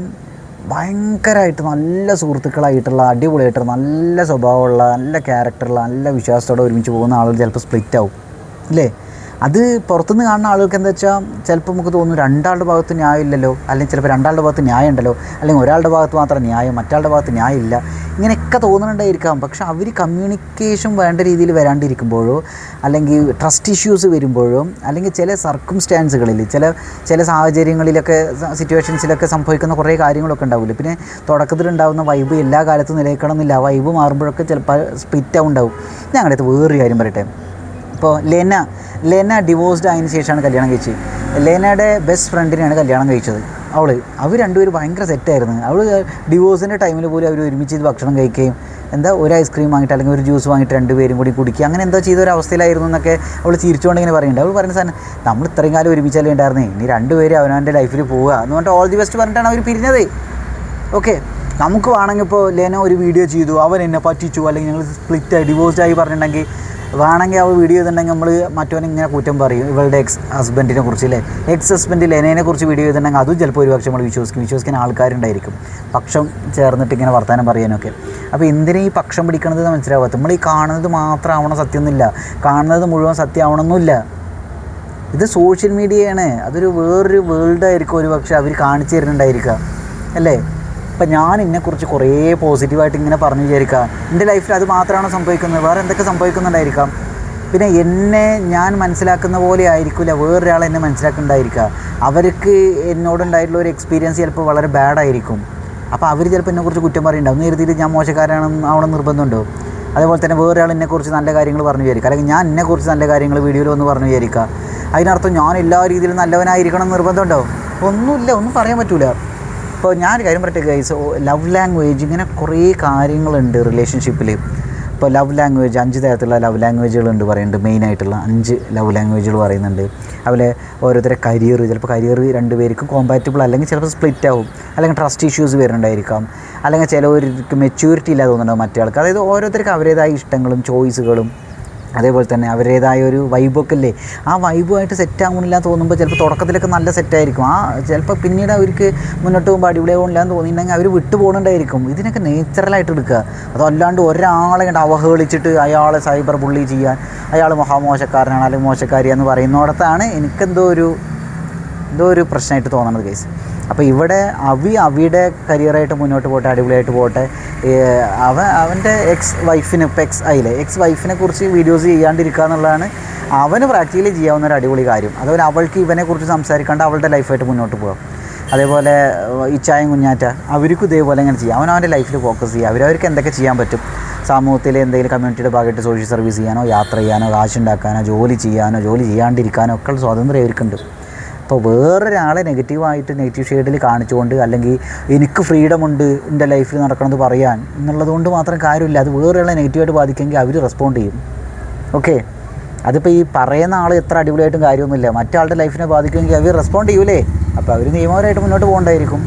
Speaker 1: ഭയങ്കരമായിട്ട് നല്ല സുഹൃത്തുക്കളായിട്ടുള്ള അടിപൊളിയായിട്ടുള്ള നല്ല സ്വഭാവമുള്ള നല്ല ക്യാരക്ടറുള്ള നല്ല വിശ്വാസത്തോടെ ഒരുമിച്ച് പോകുന്ന ആളുകൾ ചിലപ്പോൾ സ്പ്ലിറ്റ് ആവും. ഇല്ലേ? അത് പുറത്തുനിന്ന് കാണുന്ന ആളുകൾക്ക് എന്താ വെച്ചാൽ ചിലപ്പോൾ നമുക്ക് തോന്നും രണ്ടാളുടെ ഭാഗത്ത് ന്യായമില്ലല്ലോ അല്ലെങ്കിൽ ചിലപ്പോൾ രണ്ടാളുടെ ഭാഗത്ത് ന്യായം ഉണ്ടല്ലോ അല്ലെങ്കിൽ ഒരാളുടെ ഭാഗത്ത് മാത്രം ന്യായം മറ്റാളുടെ ഭാഗത്ത് ന്യായമില്ല. ഇങ്ങനെയൊക്കെ തോന്നുന്നുണ്ടായിരിക്കാം. പക്ഷെ അവർ കമ്മ്യൂണിക്കേഷൻ വേണ്ട രീതിയിൽ വരാണ്ടിരിക്കുമ്പോഴോ അല്ലെങ്കിൽ ട്രസ്റ്റ് ഇഷ്യൂസ് വരുമ്പോഴോ അല്ലെങ്കിൽ ചില സർക്കംസ്റ്റാൻസുകളിൽ ചില ചില സാഹചര്യങ്ങളിലൊക്കെ സിറ്റുവേഷൻസിലൊക്കെ സംഭവിക്കുന്ന കുറേ കാര്യങ്ങളൊക്കെ ഉണ്ടാവില്ല? പിന്നെ തുടക്കത്തിലുണ്ടാകുന്ന വൈബ് എല്ലാ കാലത്തും നിലനിൽക്കണം എന്നില്ല വൈബ് മാറുമ്പോഴൊക്കെ ചിലപ്പോൾ സ്പിറ്റ് ആവുണ്ടാവും. ഞാൻ അങ്ങനത്തെ വേറൊരു കാര്യം പറയട്ടെ. ഇപ്പോൾ ലെന ലെന ഡിവോഴ്സ്ഡ് ആയതിനു ശേഷമാണ് കല്യാണം കഴിച്ചത്. ലെനയുടെ ബെസ്റ്റ് ഫ്രണ്ടിനെയാണ് കല്യാണം കഴിച്ചത്. അവൾ അവർ രണ്ടുപേരും ഭയങ്കര സെറ്റായിരുന്നു അവൾ ഡിവോഴ്സിന്റെ ടൈമിൽ പോലും അവർ ഒരുമിച്ച് ഭക്ഷണം കഴിക്കുകയും എന്താ ഒരു ഐസ്ക്രീം വാങ്ങിയിട്ട് അല്ലെങ്കിൽ ഒരു ജ്യൂസ് വാങ്ങിയിട്ട് രണ്ടുപേരും കൂടി കുടിക്കുക അങ്ങനെ എന്തോ ചെയ്ത ഒരു അവസ്ഥയിലായിരുന്നു എന്നൊക്കെ അവൾ ചിരിച്ചുകൊണ്ട് ഇങ്ങനെ പറയുന്നുണ്ട്. അവൾ പറയുന്ന സാധനം നമ്മൾ ഇത്രയും കാലം ഒരുമിച്ചല്ലേ ഉണ്ടായിരുന്നേ? ഇനി രണ്ടുപേരും അവനവന്റെ ലൈഫിൽ പോവുക. എന്ന് പറഞ്ഞിട്ട് ഓൾ ദി ബെസ്റ്റ് പറഞ്ഞിട്ടാണ് അവർ പിരിഞ്ഞത്. ഓക്കെ നമുക്ക് വേണമെങ്കിൽ ഇപ്പോൾ ലേന ഒരു വീഡിയോ ചെയ്തു. അവൻ എന്നെ പറ്റിച്ചു. അല്ലെങ്കിൽ ഞങ്ങൾ സ്പ്ലിറ്റായി ഡിവോഴ്സായി പറഞ്ഞിട്ടുണ്ടെങ്കിൽ വേണമെങ്കിൽ അവൾ വീഡിയോ ചെയ്തിട്ടുണ്ടെങ്കിൽ നമ്മൾ മറ്റവനെ ഇങ്ങനെ കുറ്റം പറയും. ഇവളുടെ എക്സ് ഹസ്ബൻഡിനെ കുറിച്ച് അല്ലേ എക്സ് ഹസ്ബൻഡ് ലെനേനെ കുറിച്ച് വീഡിയോ ചെയ്തിട്ടുണ്ടെങ്കിൽ അതും ചിലപ്പോൾ ഒരുപക്ഷെ നമ്മൾ വിശ്വസിക്കും. വിശ്വസിക്കാൻ ആൾക്കാരുണ്ടായിരിക്കും. പക്ഷം ചേർന്നിട്ട് ഇങ്ങനെ വർത്തമാനം പറയാനൊക്കെ. അപ്പോൾ എന്തിനാ ഈ പക്ഷം പിടിക്കണത് മനസ്സിലാവാത്ത നമ്മൾ ഈ കാണുന്നത് മാത്രം ആവണം സത്യമൊന്നുമില്ല കാണുന്നത് മുഴുവൻ സത്യമാവണമെന്നില്ല ഇത് സോഷ്യൽ മീഡിയയാണ് അതൊരു വേറൊരു വേൾഡായിരിക്കും ഒരു പക്ഷേ അവർ കാണിച്ചു തരുന്നുണ്ടായിരിക്കുക. അല്ലേ? ഇപ്പം ഞാൻ ഇതിനെക്കുറിച്ച് കുറേ പോസിറ്റീവായിട്ട് ഇങ്ങനെ പറഞ്ഞു വിചാരിക്കുക എന്റെ ലൈഫിൽ അത് മാത്രമാണ് സംഭവിക്കുന്നത്? വേറെ എന്തൊക്കെ സംഭവിക്കുന്നുണ്ടായിരിക്കാം? പിന്നെ എന്നെ ഞാൻ മനസ്സിലാക്കുന്ന പോലെ ആയിരിക്കില്ല വേറൊരാൾ എന്നെ മനസ്സിലാക്കുന്നുണ്ടായിരിക്കുക അവർക്ക് എന്നോടുണ്ടായിട്ടുള്ള ഒരു എക്സ്പീരിയൻസ് ചിലപ്പോൾ വളരെ ബാഡ് ആയിരിക്കും. അപ്പോൾ അവർ ചിലപ്പോൾ എന്നെക്കുറിച്ച് കുറ്റം പറയുന്നുണ്ടാവും എന്ന് കരുതിയിട്ട് ഞാൻ മോശക്കാരാണെന്ന് ആവണം നിർബന്ധമുണ്ടോ? അതേപോലെ തന്നെ വേറൊരാൾ എന്നെക്കുറിച്ച് നല്ല കാര്യങ്ങൾ പറഞ്ഞു വിചാരിക്കുക അല്ലെങ്കിൽ ഞാൻ എന്നെക്കുറിച്ച് നല്ല കാര്യങ്ങൾ വീഡിയോയിൽ ഒന്ന് പറഞ്ഞു വിചാരിക്കുക അതിനർത്ഥം ഞാൻ എല്ലാ രീതിയിലും നല്ലവനായിരിക്കണം നിർബന്ധമുണ്ടോ? ഒന്നുമില്ല ഒന്നും പറയാൻ പറ്റൂല. ഇപ്പോൾ ഞാനൊരു കാര്യം പറയട്ടെ ഗൈസ് ലവ് ലാംഗ്വേജ് ഇങ്ങനെ കുറേ കാര്യങ്ങളുണ്ട് റിലേഷൻഷിപ്പിൽ ഇപ്പോൾ ലവ് ലാംഗ്വേജ് അഞ്ച് തരത്തിലുള്ള ലവ് ലാംഗ്വേജുകളുണ്ട് പറയുന്നുണ്ട്. മെയിനായിട്ടുള്ള അഞ്ച് ലവ് ലാംഗ്വേജുകൾ പറയുന്നുണ്ട്. അതുപോലെ ഓരോരുത്തരുടെ കരിയർ ചിലപ്പോൾ കരിയർ രണ്ട് രണ്ടുപേർക്കും കോമ്പാറ്റബിൾ അല്ലെങ്കിൽ ചിലപ്പോൾ സ്പ്ലിറ്റ് ആവും. അല്ലെങ്കിൽ ട്രസ്റ്റ് ഇഷ്യൂസ് വരുന്നുണ്ടായിരിക്കാം. അല്ലെങ്കിൽ ചിലവർക്ക് മെച്യൂരിറ്റി ഇല്ലാതെ തോന്നുന്നുണ്ടാവും മറ്റേ ആൾക്ക്. അതായത് ഓരോരുത്തർക്ക് അവരുടേതായ ഇഷ്ടങ്ങളും ചോയ്സുകളും അതേപോലെ തന്നെ അവരുടേതായ ഒരു വൈബൊക്കെ അല്ലേ ആ വൈബുമായിട്ട് സെറ്റ് ആകുന്നില്ല തോന്നുമ്പോൾ ചിലപ്പോൾ തുടക്കത്തിലൊക്കെ നല്ല സെറ്റായിരിക്കും. ആ ചിലപ്പോൾ പിന്നീട് അവർക്ക് മുന്നോട്ട് പോകുമ്പോൾ അടിപൊളിയാവില്ല എന്ന് തോന്നിയിട്ടുണ്ടെങ്കിൽ അവർ വിട്ടു പോകുന്നുണ്ടായിരിക്കും ഇതിനൊക്കെ നേച്ചുറലായിട്ട് എടുക്കുക. അതല്ലാണ്ട് ഒരാളെ കണ്ട് അവഹേളിച്ചിട്ട് അയാളെ സൈബർ ബുള്ളി ചെയ്യാൻ അയാൾ മഹാമോശക്കാരനാണ് അല്ലെങ്കിൽ മോശക്കാരി എന്ന് പറയുന്നിടത്താണ് എനിക്കെന്തോ ഒരു എന്തോ ഒരു പ്രശ്നമായിട്ട് തോന്നണത് കേസ് അപ്പോൾ ഇവിടെ അവി അവിയുടെ കരിയറായിട്ട് മുന്നോട്ട് പോട്ടെ അടിപൊളിയായിട്ട് പോട്ടെ. അവൻ അവന്റെ എക്സ് വൈഫിന് ഇപ്പോൾ എക്സ് ആയില്ലേ? എക്സ് വൈഫിനെ കുറിച്ച് വീഡിയോസ് ചെയ്യാണ്ടിരിക്കുക എന്നുള്ളതാണ് അവന് പ്രാക്ടിക്കലി ചെയ്യാവുന്ന ഒരു അടിപൊളി കാര്യം. അതുപോലെ അവൾക്ക് ഇവനെക്കുറിച്ച് സംസാരിക്കാണ്ട് അവളുടെ ലൈഫായിട്ട് മുന്നോട്ട് പോകാം അതേപോലെ ഇച്ചായം കുഞ്ഞാറ്റ അവർക്കും ഇതേപോലെ ഇങ്ങനെ ചെയ്യാം. അവൻ അവന്റെ ലൈഫിൽ ഫോക്കസ് ചെയ്യുക അവരവർക്ക് എന്തൊക്കെ ചെയ്യാൻ പറ്റും? സമൂഹത്തിൽ എന്തെങ്കിലും കമ്മ്യൂണിറ്റിയുടെ ഭാഗമായിട്ട് സോഷ്യൽ സർവീസ് ചെയ്യാനോ യാത്ര ചെയ്യാനോ കാശുണ്ടാക്കാനോ ജോലി ചെയ്യാനോ ജോലി ചെയ്യാണ്ടിരിക്കാനോ ഒക്കെ സ്വാതന്ത്ര്യം അവർക്കുണ്ട്. അപ്പോൾ വേറൊരാളെ നെഗറ്റീവായിട്ട് നെഗറ്റീവ് ഷെയ്ഡിൽ കാണിച്ചുകൊണ്ട് അല്ലെങ്കിൽ എനിക്ക് ഫ്രീഡം ഉണ്ട് എന്റെ ലൈഫിൽ നടക്കണമെന്ന് പറയാൻ എന്നുള്ളതുകൊണ്ട് മാത്രം കാര്യമില്ല. അത് വേറൊരാളെ നെഗറ്റീവായിട്ട് ബാധിക്കുമെങ്കിൽ അവർ റെസ്പോണ്ട് ചെയ്യും. ഓക്കെ അതിപ്പോൾ ഈ പറയുന്ന ആൾ എത്ര അടിപൊളിയായിട്ടും കാര്യമൊന്നുമില്ല. മറ്റാളുടെ ലൈഫിനെ ബാധിക്കുമെങ്കിൽ അവർ റെസ്പോണ്ട് ചെയ്യൂലേ? അപ്പോൾ അവർ നിയമപരമായിട്ട് മുന്നോട്ട് പോകണ്ടായിരിക്കും.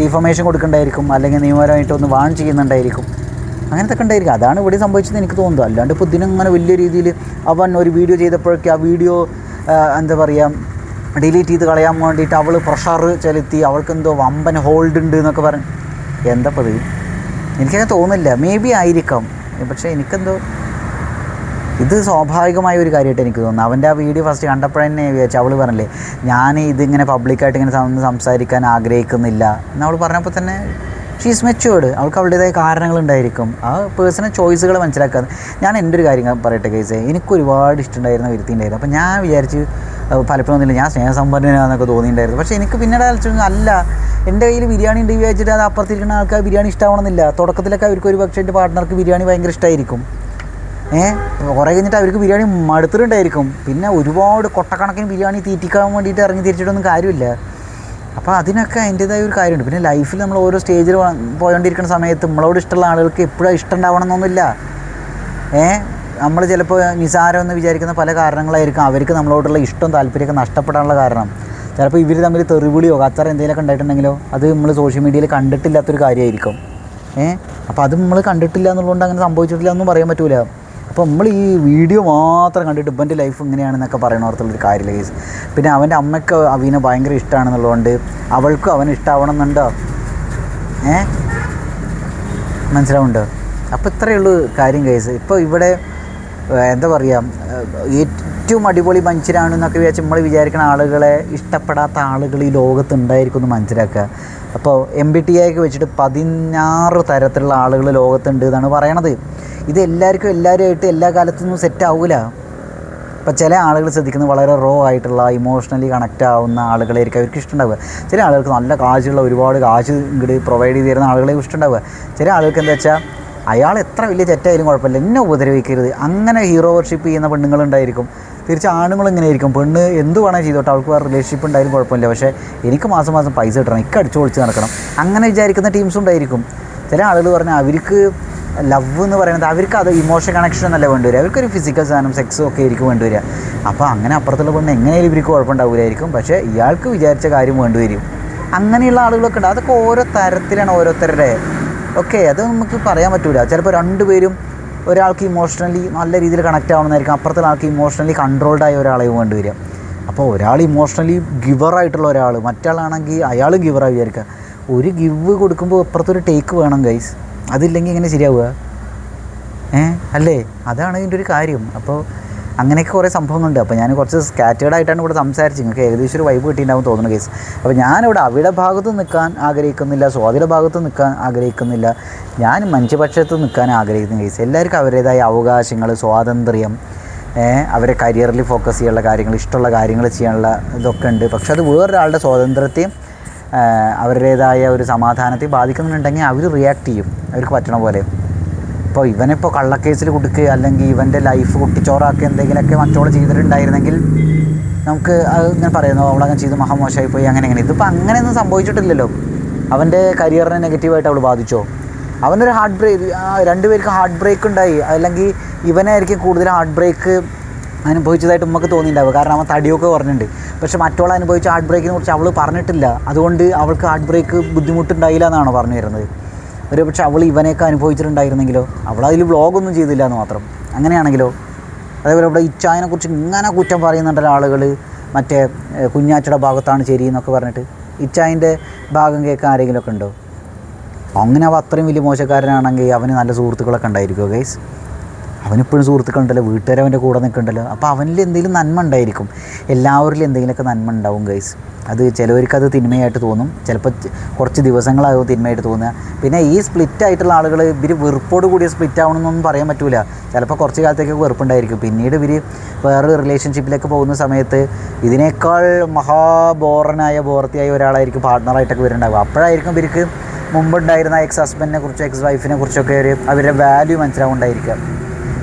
Speaker 1: ഡിഫർമേഷൻ കൊടുക്കണ്ടായിരിക്കും. അല്ലെങ്കിൽ നിയമപരമായിട്ട് ഒന്ന് വാൺ ചെയ്യുന്നുണ്ടായിരിക്കും. അങ്ങനത്തെ ഉണ്ടായിരിക്കും. അതാണ് ഇവിടെ സംഭവിച്ചത് എനിക്ക് തോന്നുന്നത്. അല്ലാണ്ട് ഇപ്പോൾ ഇതിനങ്ങനെ വലിയ രീതിയിൽ അവൻ ഒരു വീഡിയോ ചെയ്തപ്പോഴൊക്കെ ആ വീഡിയോ എന്താ പറയുക ഡിലീറ്റ് ചെയ്ത് കളയാൻ വേണ്ടിയിട്ട് അവൾ പ്രഷർ ചെലുത്തി അവൾക്ക് എന്തോ വമ്പൻ ഹോൾഡ് ഉണ്ട് എന്നൊക്കെ പറഞ്ഞു. എന്തപ്പോൾ ഇത് എനിക്കങ്ങനെ തോന്നില്ല മേ ബി ആയിരിക്കാം. പക്ഷേ എനിക്കെന്തോ ഇത് സ്വാഭാവികമായ ഒരു കാര്യമായിട്ട് എനിക്ക് തോന്നുന്നു. അവന്റെ ആ വീഡിയോ ഫസ്റ്റ് കണ്ടപ്പോഴെന്നെ വിചാരിച്ചു അവൾ പറഞ്ഞില്ലേ ഞാൻ ഇതിങ്ങനെ പബ്ലിക്കായിട്ട് ഇങ്ങനെ സംസാരിക്കാൻ ആഗ്രഹിക്കുന്നില്ല. എന്നവൾ പറഞ്ഞപ്പോൾ തന്നെ ഷീസ് മെച്ചുവേർഡ് അവൾക്ക് അവളുടേതായ കാരണങ്ങളുണ്ടായിരിക്കും. ആ പേഴ്സണൽ ചോയ്സുകൾ മനസ്സിലാക്കാതെ ഞാൻ എന്റെ ഒരു കാര്യം പറയട്ടെ കേസ് എനിക്ക് ഒരുപാട് ഇഷ്ടമുണ്ടായിരുന്ന വ്യക്തി ഉണ്ടായിരുന്നു അപ്പോൾ ഞാൻ വിചാരിച്ച് പലപ്പോഴും ഒന്നുമില്ല ഞാൻ സ്നേഹസമ്പന്നനാന്നൊക്കെ തോന്നിയിട്ടുണ്ടായിരുന്നു. പക്ഷേ എനിക്ക് പിന്നീട് ആലോചിച്ചു അല്ല എന്റെ കയ്യിൽ ബിരിയാണി ഉണ്ട് വിചാരിച്ചിട്ട് അത് അപ്പുറത്തിരിക്കുന്ന ആൾക്കാർ ബിരിയാണി ഇഷ്ടമാവണമെന്നില്ല തുടക്കത്തിലൊക്കെ അവർക്ക് ഒരു പക്ഷേ എന്റെ പാർട്ട്ണർക്ക് ബിരിയാണി ഭയങ്കര ഇഷ്ടമായിരിക്കും ഏഹ് കുറേ കഴിഞ്ഞിട്ട് അവർക്ക് ബിരിയാണി മടുത്തിട്ടുണ്ടായിരിക്കും. പിന്നെ ഒരുപാട് കൊട്ടക്കണക്കിന് ബിരിയാണി തീറ്റിക്കാൻ വേണ്ടിയിട്ട് ഇറങ്ങി തിരിച്ചിട്ടൊന്നും കാര്യമില്ല. അപ്പോൾ അതിനൊക്കെ അതിന്റേതായ ഒരു കാര്യമുണ്ട്. പിന്നെ ലൈഫിൽ നമ്മൾ ഓരോ സ്റ്റേജിൽ പോയോണ്ടിരിക്കുന്ന സമയത്ത് നമ്മളോട് ഇഷ്ടമുള്ള ആളുകൾക്ക് എപ്പോഴും ഇഷ്ടം ഉണ്ടാവണമെന്നൊന്നുമില്ല. ഏ? നമ്മൾ ചിലപ്പോൾ നിസാരം എന്ന് വിചാരിക്കുന്ന പല കാരണങ്ങളായിരിക്കും അവർക്ക് നമ്മളോടുള്ള ഇഷ്ടം താല്പര്യമൊക്കെ നഷ്ടപ്പെടാനുള്ള കാരണം. ചിലപ്പോൾ ഇവർ തമ്മിൽ തെറിവിളിയോ കച്ചറ എന്തെങ്കിലുമൊക്കെ ഉണ്ടായിട്ടുണ്ടെങ്കിലോ അത് നമ്മൾ സോഷ്യൽ മീഡിയയിൽ കണ്ടിട്ടില്ലാത്തൊരു കാര്യമായിരിക്കും. ഏ? അപ്പോൾ അത് നമ്മൾ കണ്ടിട്ടില്ല എന്നുള്ളതുകൊണ്ട് അങ്ങനെ സംഭവിച്ചിട്ടില്ല എന്നും പറയാൻ പറ്റൂല. അപ്പോൾ നമ്മൾ ഈ വീഡിയോ മാത്രം കണ്ടിട്ട് ഇവന്റെ ലൈഫ് ഇങ്ങനെയാണെന്നൊക്കെ പറയണോർത്തുള്ളൊരു കാര്യമില്ല കേസ് പിന്നെ അവന്റെ അമ്മയ്ക്ക് അവനെ ഭയങ്കര ഇഷ്ടമാണെന്നുള്ളതുകൊണ്ട് അവൾക്കും അവൻ ഇഷ്ടമാവണം എന്നുണ്ടോ ഏ? മനസ്സിലാവുന്നുണ്ടോ? അപ്പോൾ ഇത്രയേ ഉള്ളൂ കാര്യം കേസ് ഇപ്പോൾ ഇവിടെ എന്താ പറയുക ഏറ്റവും അടിപൊളി മനുഷ്യരാണ് എന്നൊക്കെ വിചാരിച്ച് നമ്മൾ വിചാരിക്കുന്ന ആളുകളെ ഇഷ്ടപ്പെടാത്ത ആളുകൾ ഈ ലോകത്ത് ഉണ്ടായിരിക്കും എന്ന് മനസ്സിലാക്കുക. അപ്പോൾ എം ബി ടി ഐക്ക് വെച്ചിട്ട് പതിനാറ് തരത്തിലുള്ള ആളുകൾ ലോകത്തുണ്ട് എന്നാണ് പറയണത്. ഇത് എല്ലാവർക്കും എല്ലാവരുമായിട്ട് എല്ലാ കാലത്തൊന്നും സെറ്റ് ആവില്ല അപ്പോൾ ചില ആളുകൾ ശ്രദ്ധിക്കുന്നത് വളരെ റോ ആയിട്ടുള്ള ഇമോഷണലി കണക്റ്റ് ആവുന്ന ആളുകളായിരിക്കും അവർക്ക് ഇഷ്ടമുണ്ടാവുക. ചില ആളുകൾക്ക് നല്ല കാശുള്ള ഒരുപാട് കാശ് ഇങ്ങോട്ട് പ്രൊവൈഡ് ചെയ്ത് തരുന്ന ആളുകളെ ഇഷ്ടമുണ്ടാവുക. ചില ആളുകൾക്ക് എന്താ വെച്ചാൽ അയാൾ എത്ര വലിയ തെറ്റായാലും കുഴപ്പമില്ല എന്നെ ഉപദ്രവിക്കരുത്. അങ്ങനെ ഹീറോ വർഷിപ്പ് ചെയ്യുന്ന പെണ്ണുങ്ങളുണ്ടായിരിക്കും തിരിച്ച് ആണുങ്ങൾ ഇങ്ങനെ ആയിരിക്കും പെണ്ണ് എന്ത് വേണേൽ ചെയ്തോട്ടെ അവൾക്ക് വേറെ റിലേഷൻഷിപ്പ് ഉണ്ടായാലും കുഴപ്പമില്ല. പക്ഷേ എനിക്ക് മാസം മാസം പൈസ കിട്ടണം എനിക്ക് അടിച്ചു പൊളിച്ച് നടക്കണം. അങ്ങനെ വിചാരിക്കുന്ന ടീംസ് ഉണ്ടായിരിക്കും. ചില ആളുകൾ പറഞ്ഞാൽ അവർക്ക് ലവ് എന്ന് പറയുന്നത് അവർക്ക് അത് ഇമോഷൻ കണക്ഷൻ എന്നല്ല വേണ്ടി വരിക. അവർക്കൊരു ഫിസിക്കൽ സാധനം സെക്സും ഒക്കെ ആയിരിക്കും വേണ്ടി വരിക. അപ്പോൾ അങ്ങനെ അപ്പുറത്തുള്ള പെണ്ണ് എങ്ങനെയായാലും ഇവർക്ക് കുഴപ്പമുണ്ടാവില്ലായിരിക്കും പക്ഷേ ഇയാൾക്ക് വിചാരിച്ച കാര്യം വേണ്ടി വരും. അങ്ങനെയുള്ള ആളുകളൊക്കെ ഉണ്ട്. അതൊക്കെ ഓരോ തരത്തിലാണ് ഓരോരുത്തരുടെ. ഓക്കെ അത് നമുക്ക് പറയാൻ പറ്റൂല. ചിലപ്പോൾ രണ്ടുപേരും ഒരാൾക്ക് ഇമോഷണലി നല്ല രീതിയിൽ കണക്റ്റ് ആവണമെന്നായിരിക്കും. അപ്പുറത്തെ ആൾക്ക് ഇമോഷണലി കൺട്രോൾഡ് ആയ ഒരാളെ വേണ്ടി വരിക. അപ്പോൾ ഒരാൾ ഇമോഷണലി ഗിവറായിട്ടുള്ള ഒരാൾ മറ്റാളാണെങ്കിൽ അയാൾ ഗിവറായി വിചാരിക്കുക. ഒരു ഗിവ് കൊടുക്കുമ്പോൾ അപ്പുറത്തൊരു ടേക്ക് വേണം ഗൈസ് അതില്ലെങ്കിൽ എങ്ങനെ ശരിയാവുക? ഏ? അല്ലേ? അതാണ് ഇതിന്റെ ഒരു കാര്യം. അപ്പോൾ അങ്ങനെയൊക്കെ കുറേ സംഭവങ്ങളുണ്ട്. അപ്പോൾ ഞാൻ കുറച്ച് സ്കാറ്റേഡ് ആയിട്ടാണ് ഇവിടെ സംസാരിച്ചത്. നിങ്ങൾക്ക് ഏകദേശം ഒരു വൈബ് കിട്ടിയിട്ടുണ്ടാവും തോന്നുന്നു കേസ് അപ്പോൾ ഞാനിവിടെ അവിടെ ഭാഗത്ത് നിൽക്കാൻ ആഗ്രഹിക്കുന്നില്ല സ്വാതിയുടെ ഭാഗത്ത് നിൽക്കാൻ ആഗ്രഹിക്കുന്നില്ല. ഞാൻ മനുഷ്യപക്ഷത്ത് നിൽക്കാൻ ആഗ്രഹിക്കുന്ന കേസ് എല്ലാവർക്കും അവരുടേതായ അവകാശങ്ങൾ സ്വാതന്ത്ര്യം അവരെ കരിയറിൽ ഫോക്കസ് ചെയ്യാനുള്ള കാര്യങ്ങൾ ഇഷ്ടമുള്ള കാര്യങ്ങൾ ചെയ്യാനുള്ള ഇതൊക്കെ ഉണ്ട്. പക്ഷെ അത് വേറൊരാളുടെ സ്വാതന്ത്ര്യത്തെയും അവരുടേതായ ഒരു സമാധാനത്തെ ബാധിക്കുന്നുണ്ടെങ്കിൽ അവർ റിയാക്ട് ചെയ്യും. അവർക്ക് പറ്റണ പോലെ. ഇപ്പോൾ ഇവനിപ്പോൾ കള്ളക്കേസിൽ കൊടുക്കുക അല്ലെങ്കിൽ ഇവന്റെ ലൈഫ് കുട്ടിച്ചോറാക്കുക എന്തെങ്കിലുമൊക്കെ മറ്റോട് ചെയ്തിട്ടുണ്ടായിരുന്നെങ്കിൽ നമുക്ക് അത് ഇങ്ങനെ പറയുന്നു അവളങ്ങനെ ചെയ്ത് മഹാമോശമായി പോയി അങ്ങനെ അങ്ങനെ ഇതിപ്പോൾ അങ്ങനെയൊന്നും സംഭവിച്ചിട്ടില്ലല്ലോ. അവന്റെ കരിയറിനെ നെഗറ്റീവായിട്ട് അവൾ ബാധിച്ചോ? അവനൊരു ഹാർട്ട് ബ്രേക്ക് രണ്ടുപേർക്ക് ഹാർട്ട് ബ്രേക്ക് ഉണ്ടായി. അല്ലെങ്കിൽ ഇവനായിരിക്കും കൂടുതൽ ഹാർട്ട് ബ്രേക്ക് അനുഭവിച്ചതായിട്ട് നമുക്ക് തോന്നിയിട്ടുണ്ടാവുക കാരണം അവൻ തടിയൊക്കെ പറഞ്ഞിട്ടുണ്ട് പക്ഷേ മറ്റോൾ അനുഭവിച്ച ഹാർട്ട് ബ്രേക്കിനെ കുറിച്ച് അവൾ പറഞ്ഞിട്ടില്ല. അതുകൊണ്ട് അവൾക്ക് ഹാർട്ട് ബ്രേക്ക് ബുദ്ധിമുട്ടുണ്ടായില്ല എന്നാണോ പറഞ്ഞു വരുന്നത്? ഒരു പക്ഷെ അവൾ ഇവനെയൊക്കെ അനുഭവിച്ചിട്ടുണ്ടായിരുന്നെങ്കിലോ? അവൾ അതിൽ വ്ളോഗൊന്നും ചെയ്തില്ല എന്ന് മാത്രം. അങ്ങനെയാണെങ്കിലോ? അതേപോലെ ഇവിടെ ഇച്ചായനെ കുറിച്ച് ഇങ്ങനെ കുറ്റം പറയുന്നുണ്ടല്ലോ ആളുകൾ മറ്റേ കുഞ്ഞാറ്റയുടെ ഭാഗത്താണ് ശരി എന്നൊക്കെ പറഞ്ഞിട്ട്. ഇച്ചായന്റെ ഭാഗം കേൾക്കാൻ ആരെങ്കിലുമൊക്കെ ഉണ്ടോ? അങ്ങനെ അവ അത്രയും വലിയ മോശക്കാരനാണെങ്കിൽ അവന് നല്ല സുഹൃത്തുക്കളൊക്കെ ഉണ്ടായിരിക്കുമോ ഗൈസ് അവനിപ്പോഴും സുഹൃത്തുക്കളുണ്ടല്ലോ വീട്ടുകാരവന്റെ കൂടെ നിൽക്കണ്ടല്ലോ. അപ്പോൾ അവനിൽ എന്തെങ്കിലും നന്മ ഉണ്ടായിരിക്കും. എല്ലാവരിലും എന്തെങ്കിലുമൊക്കെ നന്മ ഉണ്ടാവും ഗൈസ് അത് ചിലവർക്ക് അത് തിന്മയായിട്ട് തോന്നും. ചിലപ്പോൾ കുറച്ച് ദിവസങ്ങളാകും തിന്മയായിട്ട് തോന്നുക. പിന്നെ ഈ സ്പ്ലിറ്റ് ആയിട്ടുള്ള ആളുകൾ ഇവർ വെറുപ്പോട് കൂടിയ സ്പ്ലിറ്റ് ആവണമെന്നൊന്നും പറയാൻ പറ്റില്ല ചിലപ്പോൾ കുറച്ച് കാലത്തേക്ക് വെറുപ്പുണ്ടായിരിക്കും. പിന്നീട് ഇവർ വേറൊരു റിലേഷൻഷിപ്പിലേക്ക് പോകുന്ന സമയത്ത് ഇതിനേക്കാൾ മഹാബോറനായ ബോർത്തിയായ ഒരാളായിരിക്കും പാർട്ട്ണറായിട്ടൊക്കെ വരുന്നുണ്ടാവുക അപ്പോഴായിരിക്കും ഇവർക്ക് മുമ്പുണ്ടായിരുന്ന എക്സ് ഹസ്ബൻഡിനെ കുറിച്ചോ എക്സ് വൈഫിനെ കുറിച്ചൊക്കെ ഒരു അവരുടെ വാല്യൂ മനസ്സിലാവുണ്ടായിരിക്കുക.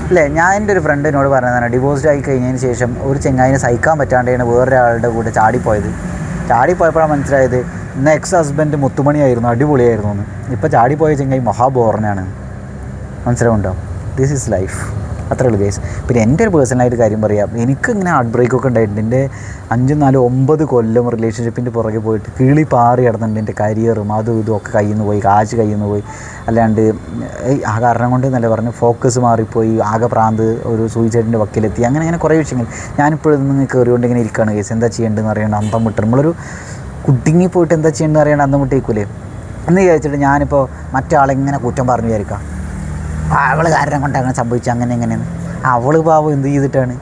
Speaker 1: അല്ലേ? ഞാൻ എന്റെ ഒരു ഫ്രണ്ടിനോട് പറഞ്ഞതാണ് ഡിവോഴ്സ്ഡ് ആയി കഴിഞ്ഞതിന് ശേഷം ഒരു ചെങ്ങായിനെ സഹിക്കാൻ പറ്റാണ്ടാണ് വേറൊരാളുടെ കൂടെ ചാടിപ്പോയത്. ചാടിപ്പോയപ്പോഴാണ് മനസ്സിലായത് ഇന്ന് എക്സ് ഹസ്ബൻഡ് മുത്തുമണിയായിരുന്നു അടിപൊളിയായിരുന്നു എന്ന്. ഇപ്പോൾ ചാടിപ്പോയ ചെങ്ങായി മഹാബോറനാണ്. മനസ്സിലാവുണ്ടോ ദിസ് ഈസ് ലൈഫ് അത്രേ ഉള്ളൂ കേസ് പിന്നെ എന്റെ ഒരു പേഴ്സണലായിട്ട് കാര്യം പറയാം. എനിക്ക് ഇങ്ങനെ ഹാർട്ട് ബ്രേക്ക് ഒക്കെ ഉണ്ടായിട്ടുണ്ട്. എന്റെ അഞ്ചും നാലും ഒമ്പത് കൊല്ലം റിലേഷൻഷിപ്പിന്റെ പുറകെ പോയിട്ട് കിളി പാറി കിടന്നിട്ടുണ്ട് എന്റെ കരിയറും അതും ഇതും ഒക്കെ കയ്യിൽ നിന്ന് പോയി കാശ് കയ്യിൽ നിന്ന് പോയി. അല്ലാണ്ട് ആ കാരണം കൊണ്ട് എന്നല്ല പറഞ്ഞു ഫോക്കസ് മാറിപ്പോയി. ആകെ പ്രാന്ത് ഒരു സൂയിസൈഡിന്റെ വക്കിലെത്തി. അങ്ങനെ അങ്ങനെ കുറേ വിഷയങ്ങൾ. ഞാനിപ്പോഴും നിങ്ങൾ കയറിക്കൊണ്ട് ഇങ്ങനെ ഇരിക്കുകയാണ് കേസ് എന്താ ചെയ്യേണ്ടതെന്ന് അറിയേണ്ട. അന്തം വിട്ട്. നമ്മളൊരു കുട്ടിങ്ങി പോയിട്ട് എന്താ ചെയ്യേണ്ടതെന്ന് അറിയേണ്ട. അന്തം വിട്ടേക്കൂലേ? എന്ന് വിചാരിച്ചിട്ട് ഞാനിപ്പോൾ മറ്റാളെങ്ങനെ കുറ്റം പറഞ്ഞു വിചാരിക്കാം. അവൾ കാരണം കൊണ്ട് അങ്ങനെ സംഭവിച്ചു. അങ്ങനെ എങ്ങനെയാണ് അവൾ പാവം എന്ത് ചെയ്തിട്ടാണ്?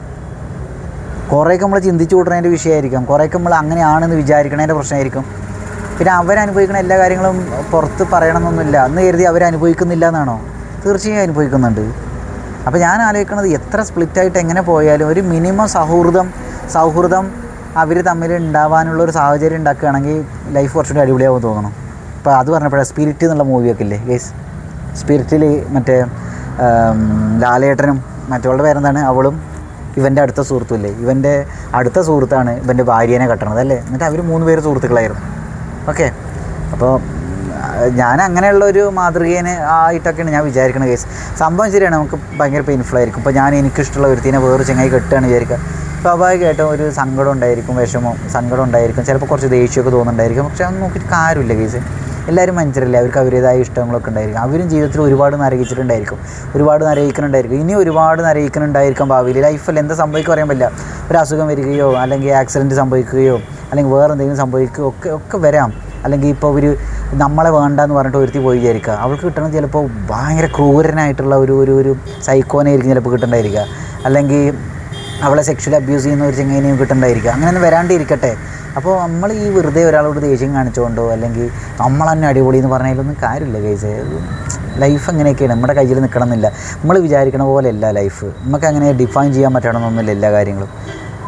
Speaker 1: കുറേയൊക്കെ നമ്മൾ ചിന്തിച്ചു കൂട്ടുന്നതിന്റെ വിഷയമായിരിക്കും. കുറേയൊക്കെ നമ്മൾ അങ്ങനെയാണെന്ന് വിചാരിക്കണതിന്റെ പ്രശ്നമായിരിക്കും. പിന്നെ അവരനുഭവിക്കുന്ന എല്ലാ കാര്യങ്ങളും പുറത്ത് പറയണമെന്നൊന്നുമില്ല. അന്ന് കരുതി അവരനുഭവിക്കുന്നില്ല എന്നാണോ തീർച്ചയായും അനുഭവിക്കുന്നുണ്ട്. അപ്പോൾ ഞാൻ ആലോചിക്കുന്നത് എത്ര സ്പ്ലിറ്റായിട്ട് എങ്ങനെ പോയാലും ഒരു മിനിമം സൗഹൃദം സൗഹൃദം അവർ തമ്മിൽ ഉണ്ടാവാനുള്ള ഒരു സാഹചര്യം ഉണ്ടാക്കുകയാണെങ്കിൽ ലൈഫ് കുറച്ചുകൂടി അടിപൊളിയാവും തോന്നണം. ഇപ്പോൾ അത് പറഞ്ഞപ്പോഴാണ് സ്പിരിറ്റ് എന്നുള്ള മൂവിയൊക്കെ ഇല്ലേ ഗേസ് സ്പിരിറ്റിൽ മറ്റേ ലാലേട്ടനും മറ്റവളുടെ പേരെന്താണ്? അവളും ഇവന്റെ അടുത്ത സുഹൃത്തുമില്ലേ ഇവന്റെ അടുത്ത സുഹൃത്താണ് ഇവന്റെ ഭാര്യേനെ കെട്ടണത് അല്ലേ? എന്നിട്ട് അവർ മൂന്ന് പേര് സുഹൃത്തുക്കളായിരുന്നു. ഓക്കെ അപ്പോൾ ഞാൻ അങ്ങനെയുള്ള ഒരു മാതൃകേനെ ആയിട്ടൊക്കെയാണ് ഞാൻ വിചാരിക്കുന്ന കേസ് സംഭവം ശരിയാണ് നമുക്ക് ഭയങ്കര പെയിൻഫുൾ ആയിരിക്കും. ഇപ്പോൾ ഞാൻ എനിക്കിഷ്ടമുള്ള ഒരുത്തിനെ വേറെ ചങ്ങായി കെട്ടുകയാണ് വിചാരിക്കുക. സ്വാഭാവികമായിട്ടും ഒരു സങ്കടം ഉണ്ടായിരിക്കും വിഷമം സങ്കടം ഉണ്ടായിരിക്കും. ചിലപ്പോൾ കുറച്ച് ദേഷ്യമൊക്കെ തോന്നുന്നുണ്ടായിരിക്കും. പക്ഷെ അത് നോക്കിയിട്ട് കാര്യമില്ല കേസ് എല്ലാവരും മനുഷ്യരല്ലേ? അവർക്ക് അവരുടേതായ ഇഷ്ടങ്ങളൊക്കെ ഉണ്ടായിരിക്കും. അവരും ജീവിതത്തിൽ ഒരുപാട് നരകിച്ചിട്ടുണ്ടായിരിക്കും. ഒരുപാട് നരകിക്കുന്നുണ്ടായിരിക്കും. ഇനി ഒരുപാട് നരകിക്കുന്നുണ്ടായിരിക്കും ഭാവിയിൽ. ലൈഫിൽ എന്താ സംഭവിക്കുക അറിയാൻ പറ്റില്ല. ഒരു അസുഖം വരികയോ അല്ലെങ്കിൽ ആക്സിഡന്റ് സംഭവിക്കുകയോ അല്ലെങ്കിൽ വേറെ എന്തെങ്കിലും സംഭവിക്കുകയോ ഒക്കെ ഒക്കെ വരാം. അല്ലെങ്കിൽ ഇപ്പോൾ ഒരു നമ്മളെ വേണ്ട എന്ന് പറഞ്ഞിട്ട് ഒരുത്തി പോയി വിചാരിക്കുക. അവൾക്ക് കിട്ടണത് ചിലപ്പോൾ ഭയങ്കര ക്രൂരനായിട്ടുള്ള ഒരു ഒരു ഒരു സൈക്കോനായിരിക്കും ചിലപ്പോൾ കിട്ടണ്ടായിരിക്കുക. അല്ലെങ്കിൽ അവളെ സെക്ഷൽ അബ്യൂസ് ചെയ്യുന്ന ഒരു ചെങ്ങനെയും കിട്ടണ്ടായിരിക്കുക. അങ്ങനെയൊന്നും വരാണ്ടിരിക്കട്ടെ. അപ്പോൾ നമ്മൾ ഈ വെറുതെ ഒരാളോട് ദേഷ്യം കാണിച്ചുകൊണ്ടോ അല്ലെങ്കിൽ നമ്മൾ തന്നെ അടിപൊളി എന്ന് പറഞ്ഞാലൊന്നും കാര്യമില്ല കേസ് ലൈഫ് അങ്ങനെയൊക്കെയാണ്. നമ്മുടെ കയ്യിൽ നിൽക്കണം എന്നില്ല നമ്മൾ വിചാരിക്കണ പോലെയല്ല ലൈഫ് നമുക്ക് അങ്ങനെ ഡിഫൈൻ ചെയ്യാൻ പറ്റണമെന്നൊന്നുമില്ല എല്ലാ കാര്യങ്ങളും.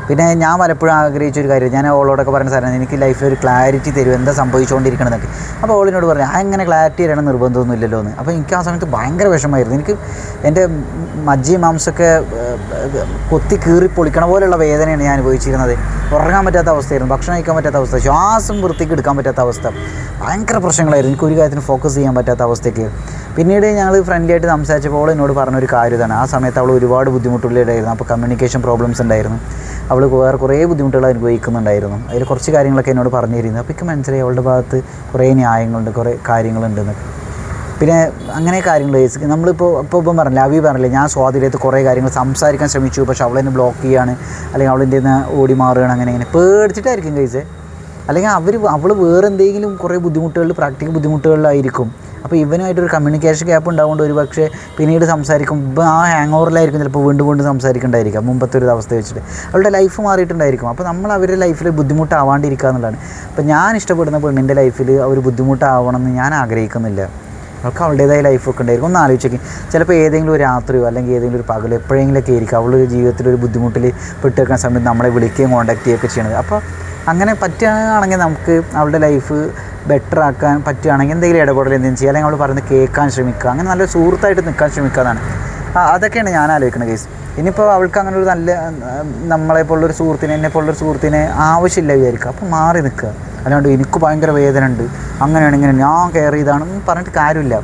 Speaker 1: പിന്നെ ഞാൻ പലപ്പോഴും ആഗ്രഹിച്ച ഒരു കാര്യം ഞാൻ ഓളോടൊക്കെ പറഞ്ഞ സാധനം എനിക്ക് ലൈഫിൽ ഒരു ക്ലാരിറ്റി തരും. എന്താ സംഭവിച്ചുകൊണ്ടിരിക്കണമെന്നൊക്കെ അപ്പോൾ ഓളിനോട് പറഞ്ഞു അങ്ങനെ ക്ലാരിറ്റി തരണം നിർബന്ധമൊന്നും ഇല്ലല്ലോ എന്ന്. അപ്പോൾ എനിക്ക് ആ സമയത്ത് ഭയങ്കര വിഷമമായിരുന്നു. എനിക്ക് എന്റെ മജ്ജി മാംസമൊക്കെ കൊത്തി കീറി പൊളിക്കണ പോലെയുള്ള വേദനയാണ് ഞാൻ അനുഭവിച്ചിരുന്നത്. ഉറങ്ങാൻ പറ്റാത്ത അവസ്ഥയായിരുന്നു. ഭക്ഷണം കഴിക്കാൻ പറ്റാത്ത അവസ്ഥ. ശ്വാസം വൃത്തിക്ക് എടുക്കാൻ പറ്റാത്ത അവസ്ഥ. ഭയങ്കര പ്രശ്നങ്ങളായിരുന്നു. എനിക്ക് ഒരു കാര്യത്തിന് ഫോക്കസ് ചെയ്യാൻ പറ്റാത്ത അവസ്ഥയ്ക്ക്. പിന്നീട് ഞങ്ങൾ ഫ്രണ്ട്ലി ആയിട്ട് സംസാരിച്ചപ്പോൾ എന്നോട് പറഞ്ഞൊരു കാര്യം ഇതാണ്. ആ സമയത്ത് അവൾ ഒരുപാട് ബുദ്ധിമുട്ടുള്ളിലായിരുന്നു അപ്പോൾ കമ്മ്യൂണിക്കേഷൻ പ്രോബ്ലംസ് ഉണ്ടായിരുന്നു. അവൾ വേറെ കുറേ ബുദ്ധിമുട്ടുകൾ അനുഭവിക്കുന്നുണ്ടായിരുന്നു. അതിൽ കുറച്ച് കാര്യങ്ങളൊക്കെ എന്നോട് പറഞ്ഞിരുന്നു. അപ്പോൾ എനിക്ക് മനസ്സിലായി അവളുടെ ഭാഗത്ത് കുറേ ന്യായങ്ങളുണ്ട് കുറേ കാര്യങ്ങളുണ്ടെന്നൊക്കെ. പിന്നെ അങ്ങനെ കാര്യങ്ങൾ നമ്മളിപ്പോൾ ഇപ്പോൾ ഇപ്പം പറഞ്ഞില്ല അവി പറഞ്ഞില്ലേ ഞാൻ സ്വാതിരത്ത് കുറേ കാര്യങ്ങൾ സംസാരിക്കാൻ ശ്രമിച്ചു. പക്ഷെ അവളെന്നെ ബ്ലോക്ക് ചെയ്യാണ്. അല്ലെങ്കിൽ അവളിന്റെ നിന്ന് ഓടി മാറുകയാണ് അങ്ങനെ അങ്ങനെ പേടിച്ചിട്ടായിരിക്കും കഴിച്ചേ അല്ലെങ്കിൽ അവർ അവൾ വേറെ എന്തെങ്കിലും കുറേ ബുദ്ധിമുട്ടുകളിൽ പ്രാക്ടിക്കൽ ബുദ്ധിമുട്ടുകളിലായിരിക്കും. അപ്പോൾ ഇവനുമായിട്ടൊരു കമ്മ്യൂണിക്കേഷൻ ഗ്യാപ്പ് ഉണ്ടാവുകൊണ്ട് ഒരു പക്ഷേ പിന്നീട് സംസാരിക്കും. ഇപ്പം ആ ഹാങ് ഓവറിലായിരിക്കും ചിലപ്പോൾ വീണ്ടും വീണ്ടും സംസാരിക്കേണ്ടായിരിക്കാം മുമ്പത്തെ ഒരു അവസ്ഥ വെച്ചിട്ട്. അവളുടെ ലൈഫ് മാറിയിട്ടുണ്ടായിരിക്കും. അപ്പോൾ നമ്മൾ അവരുടെ ലൈഫിൽ ബുദ്ധിമുട്ടാവാണ്ടിരിക്കുക എന്നുള്ളതാണ്. അപ്പോൾ ഞാൻ ഇഷ്ടപ്പെടുന്ന പെണ്ണിന്റെ ലൈഫിൽ അവർ ബുദ്ധിമുട്ടാവണം എന്ന് ഞാൻ ആഗ്രഹിക്കുന്നില്ല. അവൾക്ക് അവളുടേതായ ലൈഫൊക്കെ ഉണ്ടായിരിക്കും. ഒന്ന് ആലോചിച്ചേക്കും. ചിലപ്പോൾ ഏതെങ്കിലും ഒരു രാത്രിയോ അല്ലെങ്കിൽ ഏതെങ്കിലും ഒരു പകലോ എപ്പോഴെങ്കിലുമൊക്കെ ആയിരിക്കും അവളൊരു ജീവിതത്തിൽ ഒരു ബുദ്ധിമുട്ടിൽ പെട്ടുവെക്കുന്ന സമയത്ത് നമ്മളെ വിളിക്കുകയും കോൺടാക്ട് ചെയ്യുകയൊക്കെ ചെയ്യണത്. അപ്പോൾ അങ്ങനെ പറ്റുകയാണെങ്കിൽ നമുക്ക് അവളുടെ ലൈഫ് ബെറ്റർ ആക്കാൻ പറ്റുകയാണെങ്കിൽ എന്തെങ്കിലും ഇടപെടൽ എന്തെങ്കിലും ചെയ്യുക അല്ലെങ്കിൽ നമ്മൾ പറയുന്നത് കേൾക്കാൻ ശ്രമിക്കുക. അങ്ങനെ നല്ല സുഹൃത്തായിട്ട് നിൽക്കാൻ ശ്രമിക്കുക എന്നാണ്. ആ അതൊക്കെയാണ് ഞാൻ ആലോചിക്കുന്നത് കേസ് ഇനിയിപ്പോൾ അവൾക്ക് അങ്ങനെ ഒരു നല്ല നമ്മളെ പോലുള്ളൊരു സുഹൃത്തിനെ എന്നെ പോലുള്ളൊരു സുഹൃത്തിനെ ആവശ്യമില്ല വിചാരിക്കുക. അപ്പോൾ മാറി നിൽക്കുക. അല്ലാണ്ട് എനിക്ക് ഭയങ്കര വേദന ഉണ്ട് അങ്ങനെയാണ് ഇങ്ങനെ ഞാൻ കെയർ ചെയ്താണെന്ന് പറഞ്ഞിട്ട് കാര്യമില്ല.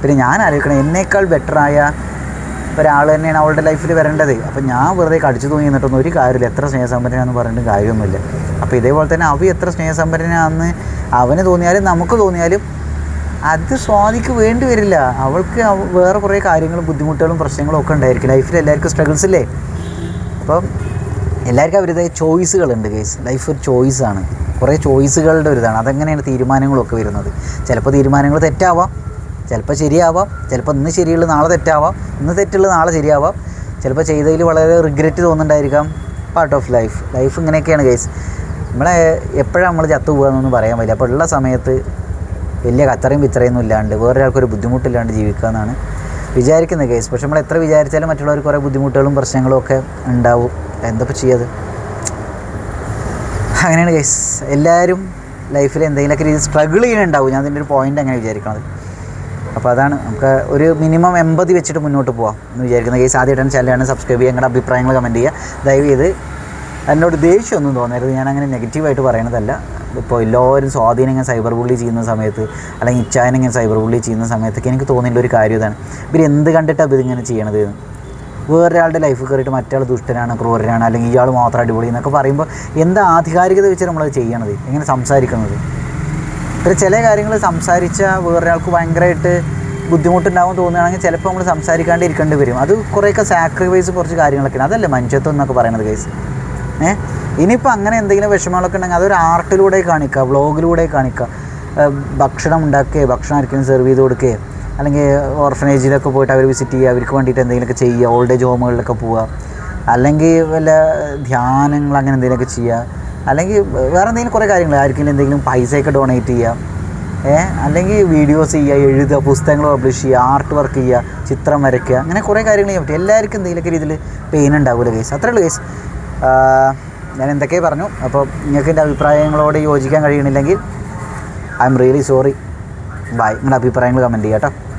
Speaker 1: പിന്നെ ഞാൻ ആലോചിക്കണം എന്നേക്കാൾ ബെറ്ററായ ഒരാൾ തന്നെയാണ് അവളുടെ ലൈഫിൽ വരേണ്ടത്. അപ്പം ഞാൻ വെറുതെ കടിച്ചു തൂങ്ങി നിന്നിട്ടൊന്നും ഒരു കാര്യമില്ല. എത്ര സ്നേഹസമ്പന്നനാണെന്ന് പറഞ്ഞിട്ട് കാര്യമൊന്നുമില്ല. അപ്പോൾ ഇതേപോലെ തന്നെ അവ എത്ര സ്നേഹസമ്പന്നനാന്ന് അവന് തോന്നിയാലും നമുക്ക് തോന്നിയാലും അത് സ്വാതിക്ക് വേണ്ടി വരില്ല. അവൾക്ക് വേറെ കുറേ കാര്യങ്ങളും ബുദ്ധിമുട്ടുകളും പ്രശ്നങ്ങളും ഒക്കെ ഉണ്ടായിരിക്കും. ലൈഫിൽ എല്ലാവർക്കും സ്ട്രഗിൾസ് ഇല്ലേ? അപ്പം എല്ലാവർക്കും അവരുടേതായ ചോയ്സുകളുണ്ട് കേസ് ലൈഫ് ഒരു ചോയ്സാണ് കുറേ ചോയ്സുകളുടെ ഒരു ഇതാണ് അതെങ്ങനെയാണ് തീരുമാനങ്ങളൊക്കെ വരുന്നത്? ചിലപ്പോൾ തീരുമാനങ്ങൾ തെറ്റാവാം. ചിലപ്പോൾ ശരിയാവാം. ചിലപ്പോൾ ഇന്ന് ശരിയുള്ളൂ നാളെ തെറ്റാവാം. ഇന്ന് തെറ്റുള്ളൂ നാളെ ശരിയാവാം. ചിലപ്പോൾ ചെയ്തതിൽ വളരെ റിഗ്രറ്റ് തോന്നുന്നുണ്ടായിരിക്കാം. പാർട്ട് ഓഫ് ലൈഫ് ലൈഫ് ഇങ്ങനെയൊക്കെയാണ് കേസ് നമ്മളെ എപ്പോഴാണ് നമ്മൾ ചത്തു പോകുകയെന്നൊന്നും പറയാൻ പറ്റില്ല. അപ്പോൾ ഉള്ള സമയത്ത് വലിയ കച്ചറയും പിച്ചറയൊന്നും ഇല്ലാണ്ട് വേറൊരാൾക്കൊരു ബുദ്ധിമുട്ടില്ലാണ്ട് ജീവിക്കുക എന്നാണ് വിചാരിക്കുന്നത് കേസ്. പക്ഷെ നമ്മൾ എത്ര വിചാരിച്ചാലും മറ്റുള്ളവർ കുറേ ബുദ്ധിമുട്ടുകളും പ്രശ്നങ്ങളും ഒക്കെ ഉണ്ടാവും. എന്തപ്പോൾ ചെയ്യത്? അങ്ങനെയാണ് കേസ്. എല്ലാവരും ലൈഫിൽ എന്തെങ്കിലുമൊക്കെ രീതി സ്ട്രഗിൾ ചെയ്യുന്നുണ്ടാവും. ഞാൻ അതിന്റെ ഒരു പോയിന്റ് അങ്ങനെ വിചാരിക്കണത്. അപ്പോൾ അതാണ് നമുക്ക് ഒരു മിനിമം എൺപത് വെച്ചിട്ട് മുന്നോട്ട് പോവാം എന്ന് വിചാരിക്കുന്ന കേസ് ആദ്യമായിട്ടാണ് ചാനലാണ് സബ്സ്ക്രൈബ് ചെയ്യുക നിങ്ങളുടെ അഭിപ്രായങ്ങൾ കമന്റ് ചെയ്യുക. ദയവ് ചെയ്ത് എന്നോട് ദേഷ്യമൊന്നും തോന്നരുത്. ഞാൻ അങ്ങനെ നെഗറ്റീവായിട്ട് പറയണതല്ല. ഇപ്പോൾ എല്ലാവരും സ്വാധീനം സൈബർ ബുള്ളി ചെയ്യുന്ന സമയത്ത് അല്ലെങ്കിൽ ഇച്ചായനെ ഇങ്ങനെ സൈബർ ബുള്ളി ചെയ്യുന്ന സമയത്തൊക്കെ എനിക്ക് തോന്നിയിട്ടുള്ള ഒരു കാര്യം ഇതാണ്. ഇവർ എന്ത് കണ്ടിട്ടാണ് ഇതിങ്ങനെ ചെയ്യണത്? വേറൊരാളുടെ ലൈഫ് കയറിയിട്ട് മറ്റാൾ ദുഷ്ടനാണ് ക്രൂരനാണ് അല്ലെങ്കിൽ ഇയാൾ മാത്രം അടിപൊളി എന്നൊക്കെ പറയുമ്പോൾ എന്താ ആധികാരികത വെച്ച് നമ്മളത് ചെയ്യണത്? എങ്ങനെ സംസാരിക്കുന്നത് ഇത്ര ചില കാര്യങ്ങൾ സംസാരിച്ചാൽ വേറൊരാൾക്ക് ഭയങ്കരമായിട്ട് ബുദ്ധിമുട്ടുണ്ടാകും തോന്നുകയാണെങ്കിൽ ചിലപ്പോൾ നമ്മൾ സംസാരിക്കാണ്ട് ഇരിക്കേണ്ടി വരും. അത് കുറേയൊക്കെ സാക്രിഫൈസ് കുറച്ച് കാര്യങ്ങളൊക്കെയാണ്. അതല്ലേ മനുഷ്യത്വം എന്നൊക്കെ പറയുന്നത് കേസ് ഏഹ് ഇനിയിപ്പോൾ അങ്ങനെ എന്തെങ്കിലും വിഷമങ്ങളൊക്കെ ഉണ്ടെങ്കിൽ അതൊരു ആർട്ടിലൂടെ കാണിക്കുക വ്ളോഗിലൂടെ കാണിക്കുക. ഭക്ഷണം ഉണ്ടാക്കുകയോ ഭക്ഷണം ആർക്കെങ്കിലും സെർവ് ചെയ്ത് കൊടുക്കുകയോ അല്ലെങ്കിൽ ഓർഫനേജിലൊക്കെ പോയിട്ട് അവർ വിസിറ്റ് ചെയ്യുക അവർക്ക് വേണ്ടിയിട്ട് എന്തെങ്കിലുമൊക്കെ ചെയ്യുക ഓൾഡ് ഏജ് ഹോമുകളിലൊക്കെ പോവുക. അല്ലെങ്കിൽ വല്ല ധ്യാനങ്ങൾ അങ്ങനെ എന്തെങ്കിലുമൊക്കെ ചെയ്യുക. അല്ലെങ്കിൽ വേറെ എന്തെങ്കിലും കുറേ കാര്യങ്ങൾ ആർക്കെങ്കിലും എന്തെങ്കിലും പൈസയൊക്കെ ഡൊണേറ്റ് ചെയ്യുക. ഏ? അല്ലെങ്കിൽ വീഡിയോസ് ചെയ്യുക എഴുതുക പുസ്തകങ്ങൾ പബ്ലിഷ് ചെയ്യുക ആർട്ട് വർക്ക് ചെയ്യുക ചിത്രം വരയ്ക്കുക. അങ്ങനെ കുറേ കാര്യങ്ങൾ ചെയ്യാൻ പറ്റും. എല്ലാവർക്കും എന്തെങ്കിലുമൊക്കെ രീതിയിൽ പെയിൻ ഉണ്ടാവില്ല കേസ് അത്രേ ഉള്ളൂ കേസ് ഞാൻ എന്തൊക്കെ പറഞ്ഞു? അപ്പോൾ നിങ്ങൾക്ക് എന്റെ അഭിപ്രായങ്ങളോട് യോജിക്കാൻ കഴിയണില്ലെങ്കിൽ I'm really sorry. By. നിങ്ങളുടെ അഭിപ്രായങ്ങൾ കമന്റ് ചെയ്യാം കേട്ടോ.